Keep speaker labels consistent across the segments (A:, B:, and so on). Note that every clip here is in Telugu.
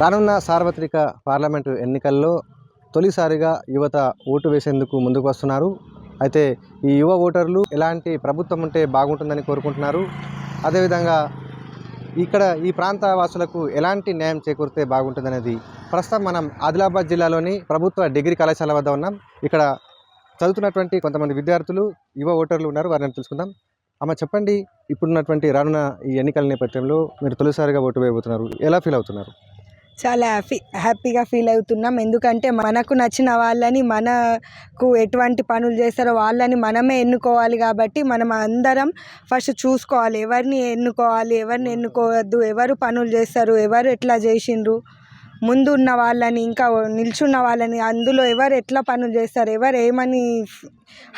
A: రానున్న సార్వత్రిక పార్లమెంటు ఎన్నికల్లో తొలిసారిగా యువత ఓటు వేసేందుకు ముందుకు వస్తున్నారు. అయితే ఈ యువ ఓటర్లు ఎలాంటి ప్రభుత్వం ఉంటే బాగుంటుందని కోరుకుంటున్నారు. అదేవిధంగా ఇక్కడ ఈ ప్రాంత వాసులకు ఎలాంటి న్యాయం చేకూరితే బాగుంటుందనేది ప్రస్తుతం మనం ఆదిలాబాద్ జిల్లాలోని ప్రభుత్వ డిగ్రీ కళాశాల వద్ద ఉన్నాం. ఇక్కడ చదువుతున్నటువంటి కొంతమంది విద్యార్థులు యువ ఓటర్లు ఉన్నారు. వారిని తెలుసుకుందాం. అమ్మ చెప్పండి. ఇప్పుడున్నటువంటి రానున్న ఈ ఎన్నికల నేపథ్యంలో మీరు తొలిసారిగా ఓటు వేయబోతున్నారు. ఎలా ఫీల్ అవుతున్నారు?
B: చాలా హ్యాపీ హ్యాపీగా ఫీల్ అవుతున్నాం. ఎందుకంటే మనకు నచ్చిన వాళ్ళని మనకు ఎటువంటి పనులు చేస్తారో వాళ్ళని మనమే ఎన్నుకోవాలి కాబట్టి మనం అందరం ఫస్ట్ చూసుకోవాలి. ఎవరిని ఎన్నుకోవాలి ఎవరిని ఎన్నుకోవద్దు ఎవరు పనులు చేస్తారు ఎవరు ఎట్లా చేసిండ్రు ముందు ఉన్న వాళ్ళని ఇంకా నిల్చున్న వాళ్ళని అందులో ఎవరు ఎట్లా పనులు చేస్తారు ఎవరు ఏమని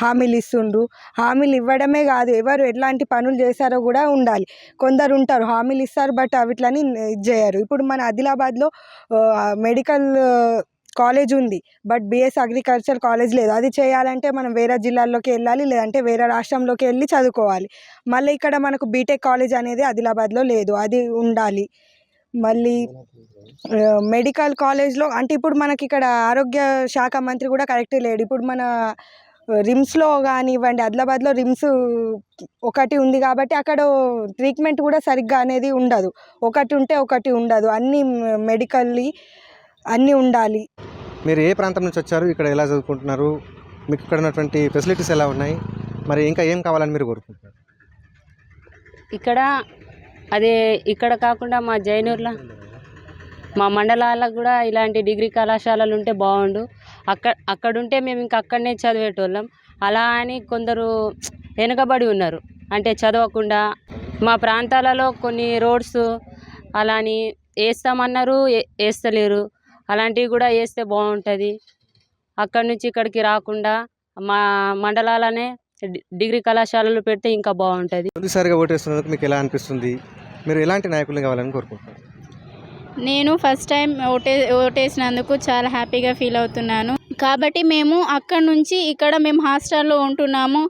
B: హామీలు ఇస్తుండ్రు? హామీలు ఇవ్వడమే కాదు ఎవరు ఎట్లాంటి పనులు చేశారో కూడా ఉండాలి. కొందరు ఉంటారు హామీలు ఇస్తారు బట్ అవిట్లని ఇది చేయరు. ఇప్పుడు మన ఆదిలాబాద్లో మెడికల్ కాలేజ్ ఉంది బట్ బిఎస్ అగ్రికల్చర్ కాలేజ్ లేదు. అది చేయాలంటే మనం వేరే జిల్లాల్లోకి వెళ్ళాలి లేదంటే వేరే రాష్ట్రంలోకి వెళ్ళి చదువుకోవాలి. మళ్ళీ ఇక్కడ మనకు బీటెక్ కాలేజ్ అనేది ఆదిలాబాద్లో లేదు అది ఉండాలి. మళ్ళీ మెడికల్ కాలేజ్లో అంటే ఇప్పుడు మనకి ఇక్కడ ఆరోగ్య శాఖ మంత్రి కూడా కరెక్ట్ లేడు. ఇప్పుడు మన రిమ్స్లో కానివ్వండి ఆదిలాబాద్లో రిమ్స్ ఒకటి ఉంది కాబట్టి అక్కడ ట్రీట్మెంట్ కూడా సరిగ్గా అనేది ఉండదు. ఒకటి ఉంటే ఒకటి ఉండదు. అన్ని మెడికల్లీ అన్నీ ఉండాలి.
A: మీరు ఏ ప్రాంతం నుంచి వచ్చారు? ఇక్కడ ఎలా చదువుకుంటున్నారు? మీకు ఇక్కడ ఉన్నటువంటి ఫెసిలిటీస్ ఎలా ఉన్నాయి? మరి ఇంకా ఏం కావాలని మీరు కోరుకుంటున్నారు?
C: ఇక్కడ అదే ఇక్కడ కాకుండా మా జైనూర్లో మా మండలాలకు కూడా ఇలాంటి డిగ్రీ కళాశాలలు ఉంటే బాగుండు. అక్కడ అక్కడ ఉంటే మేము ఇంకా అక్కడనే చదివేటోళ్ళం. అలా అని కొందరు వెనుకబడి ఉన్నారు. అంటే చదవకుండా మా ప్రాంతాలలో కొన్ని రోడ్స్ అలా అని వేస్తామన్నారు వేస్తలేరు. అలాంటివి కూడా వేస్తే బాగుంటుంది. అక్కడి నుంచి ఇక్కడికి రాకుండా మా మండలాలనే డిగ్రీ కళాశాలలు పెడితే ఇంకా బాగుంటుంది.
A: మీకు ఎలా అనిపిస్తుంది? మీరు ఎలాంటి నాయకులు కావాలని కోరుకుంటున్నారు?
D: నేను ఫస్ట్ టైం ఓటే ఓటేసినందుకు చాలా హ్యాపీగా ఫీల్ అవుతున్నాను. కాబట్టి మేము అక్కడ నుంచి ఇక్కడ మేము హాస్టల్లో ఉంటున్నాము.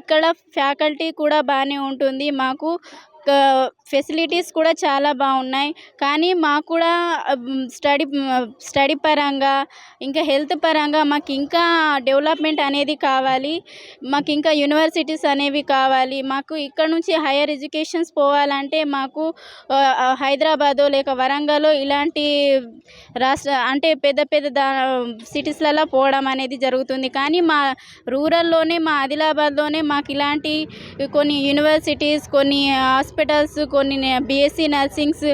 D: ఇక్కడ ఫ్యాకల్టీ కూడా బాగానే ఉంటుంది. మాకు ఫెసిలిటీస్ కూడా చాలా బాగున్నాయి. కానీ మాకు కూడా స్టడీ స్టడీ పరంగా ఇంకా హెల్త్ పరంగా మాకు ఇంకా డెవలప్మెంట్ అనేది కావాలి. మాకు ఇంకా యూనివర్సిటీస్ అనేవి కావాలి. మాకు ఇక్కడ నుంచి హైయర్ ఎడ్యుకేషన్స్ పోవాలంటే మాకు హైదరాబాదు హైదరాబాదో లేక వరంగల్ ఇలాంటి రాష్ట్ర అంటే పెద్ద పెద్ద దా సిటీస్లలో పోవడం అనేది జరుగుతుంది. కానీ మా రూరల్లోనే మా ఆదిలాబాద్లోనే మాకు ఇలాంటి కొన్ని యూనివర్సిటీస్ కొన్ని హాస్పిటల్స్ కొన్ని బీఎస్సీ నర్సింగ్స్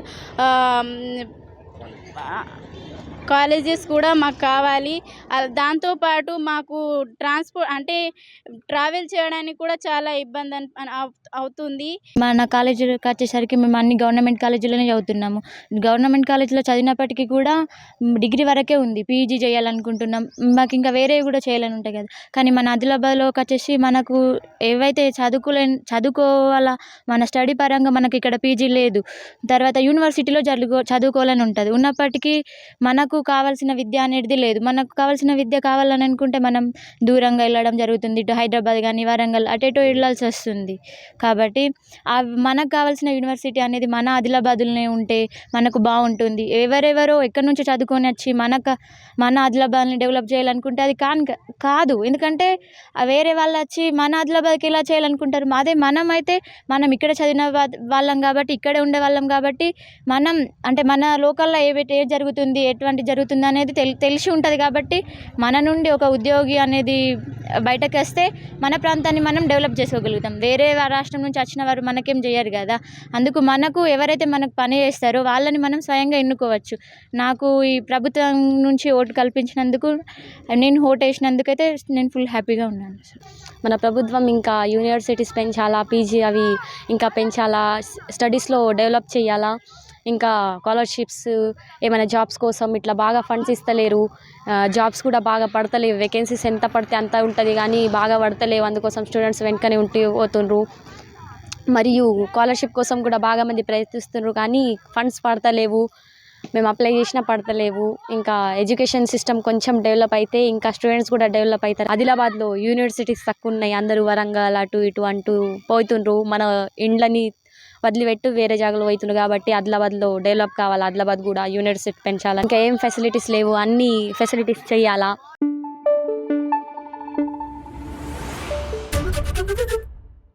D: కాలేజెస్ కూడా మాకు కావాలి. దాంతోపాటు మాకు ట్రాన్స్పోర్ట్ అంటే ట్రావెల్ చేయడానికి కూడా చాలా ఇబ్బంది అవుతుంది.
E: మన కాలేజీలకు వచ్చేసరికి మేము అన్ని గవర్నమెంట్ కాలేజీలోనే చదువుతున్నాము. గవర్నమెంట్ కాలేజీలో చదివినప్పటికీ కూడా డిగ్రీ వరకే ఉంది. పీజీ చేయాలనుకుంటున్నాం. మాకు ఇంకా వేరేవి కూడా చేయాలని ఉంటాయి కదా. కానీ మన ఆదిలాబాద్లోకి వచ్చేసి మనకు ఏవైతే చదువుకోలే చదువుకోవాలా మన స్టడీ పరంగా మనకి ఇక్కడ పీజీ లేదు. తర్వాత యూనివర్సిటీలో చదువుకో చదువుకోవాలని ఉంటుంది. ఉన్నప్పటికీ మనకు కావాల్సిన విద్య అనేది లేదు. మనకు కావాల్సిన విద్య కావాలని అనుకుంటే మనం దూరంగా వెళ్ళడం జరుగుతుంది. ఇటు హైదరాబాద్ కానీ వరంగల్ అటు ఇటు వెళ్ళాల్సి వస్తుంది. కాబట్టి ఆ మనకు కావాల్సిన యూనివర్సిటీ అనేది మన ఆదిలాబాద్లోనే ఉంటే మనకు బాగుంటుంది. ఎవరెవరో ఎక్కడి నుంచో చదువుకొని వచ్చి మనకు మన ఆదిలాబాద్ని డెవలప్ చేయాలనుకుంటే అది కాని కాదు. ఎందుకంటే వేరే వాళ్ళు వచ్చి మన ఆదిలాబాద్కి ఎలా చేయాలనుకుంటారు? అదే మనం అయితే మనం ఇక్కడ చదివిన వాళ్ళం కాబట్టి ఇక్కడే ఉండే వాళ్ళం కాబట్టి మనం అంటే మన లోకల్లో ఏ ఏ జరుగుతుంది ఎటువంటి జరుగుతుంది అనేది తెలి తెలిసి ఉంటుంది కాబట్టి మన నుండి ఒక ఉద్యోగి అనేది బయటకు వస్తే మన ప్రాంతాన్ని మనం డెవలప్ చేసుకోగలుగుతాం. వేరే రాష్ట్ర రాష్ట్రం నుంచి వచ్చిన వారు మనకేం చేయరు కదా. అందుకు మనకు ఎవరైతే మనకు పని చేస్తారో వాళ్ళని మనం స్వయంగా ఎన్నుకోవచ్చు. నాకు ఈ ప్రభుత్వం నుంచి ఓటు కల్పించినందుకు నేను ఓటు వేసినందుకైతే నేను ఫుల్ హ్యాపీగా ఉన్నాను
C: మన ప్రభుత్వం ఇంకా యూనివర్సిటీస్ పెంచాలా పీజీ అవి ఇంకా పెంచాలా స్టడీస్లో డెవలప్ చేయాలా? ఇంకా స్కాలర్షిప్స్ ఏమైనా జాబ్స్ కోసం ఇట్లా బాగా ఫండ్స్ ఇస్తలేరు. జాబ్స్ కూడా బాగా పడతలేవు. వేకెన్సీస్ ఎంత పడితే అంత ఉంటుంది కానీ బాగా పడతలేవు. అందుకోసం స్టూడెంట్స్ వెనుకనే ఉంటూ పోతుండ్రు. మరియు స్కాలర్షిప్ కోసం కూడా బాగా మంది ప్రయత్నిస్తున్నారు కానీ ఫండ్స్ పడతలేవు. మేము అప్లై చేసినా పడతలేవు. ఇంకా ఎడ్యుకేషన్ సిస్టమ్ కొంచెం డెవలప్ అయితే ఇంకా స్టూడెంట్స్ కూడా డెవలప్ అవుతారు. ఆదిలాబాద్లో యూనివర్సిటీస్ తక్కువ ఉన్నాయి. అందరూ వరంగల్ అటు ఇటు అంటూ పోతుండ్రు. మన ఇండ్లని వదిలిపెట్టు వేరే జాగాలో అవుతుంది కాబట్టి ఆదిలాబాద్లో డెవలప్ కావాలి ఆదిలాబాద్ కూడా యూనివర్సిటీ పెంచాలి. ఇంకా ఏం ఫెసిలిటీస్ లేవు అన్నీ ఫెసిలిటీస్ చేయాలా?